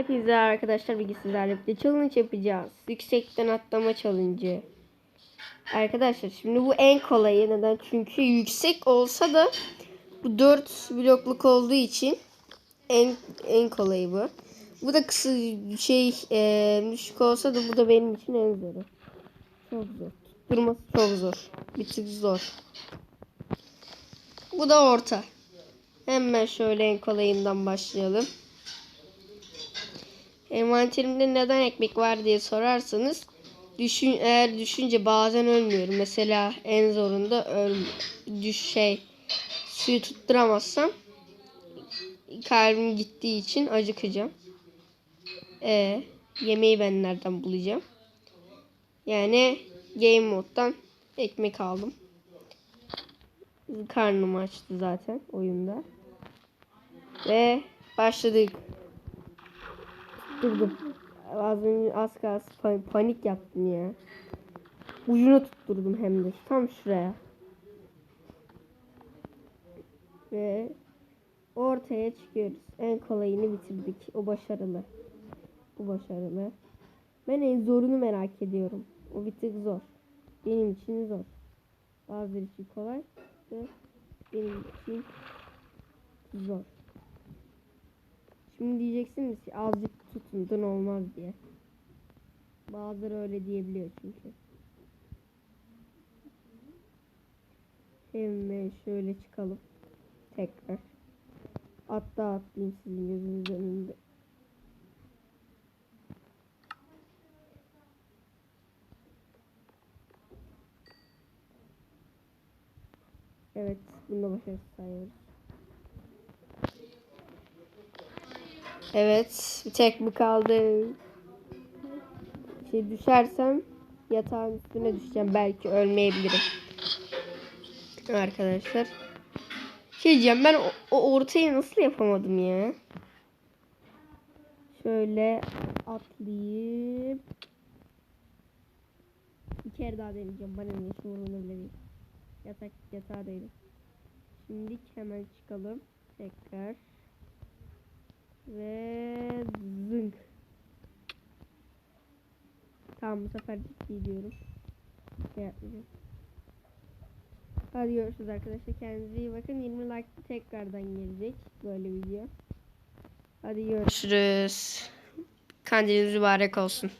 Hepinize arkadaşlar bilgi sizlerle birlikte challenge yapacağız. Yüksekten atlama challenge. Arkadaşlar şimdi bu en kolayı neden? Çünkü yüksek olsa da bu 4 blokluk olduğu için en en kolayı bu. Bu da kısa şey e, düşük olsa da bu da benim için en zoru. Çok zor. Durması çok zor. Bir tık zor. Bu da orta. Hemen şöyle en kolayından başlayalım. Envanterimde neden ekmek var diye sorarsanız düşün eğer düşünce bazen ölmüyorum. Mesela en zorunda öl düş şey suyu tutturamazsam kalbim gittiği için acıkacağım. E yemeği ben nereden bulacağım? Yani game moddan ekmek aldım. Karnım açtı zaten oyunda. Ve başladık. Durdum. Az önce az kalsın pa- panik yaptım ya. Ucunu tutturdum hem de tam şuraya. Ve ortaya çıkıyoruz. En kolayını bitirdik. O başarılı. Bu başarılı. Ben en zorunu merak ediyorum. O bir tık zor. Benim için zor. Bazıları için kolay benim için zor. Şimdi diyeceksiniz ki azıcık tutundun olmaz diye. Bazıları öyle diyebiliyor çünkü. Hemen şöyle çıkalım. Tekrar. Hatta atlayayım sizin gözünüzün önünde. Evet, bunda başarısız sayıyoruz. Evet, bir tek bu kaldı. Şey düşersem yatağın üstüne düşeceğim. Belki ölmeyebilirim. Arkadaşlar. Şey diyeceğim ben o, o ortayı nasıl yapamadım ya? Şöyle atlayıp bir kere daha deneyeceğim. Bana ne hiç umurumda bile. Yatak yatağa değilim. Şimdi hemen çıkalım. Tekrar. Ve zınk. Tamam bu sefer ciddi diyorum. Şey yapmayacağım. Hadi görüşürüz arkadaşlar. Kendinize iyi bakın. 20 like tekrardan gelecek böyle video. Hadi görüşürüz. Kandiliniz mübarek olsun.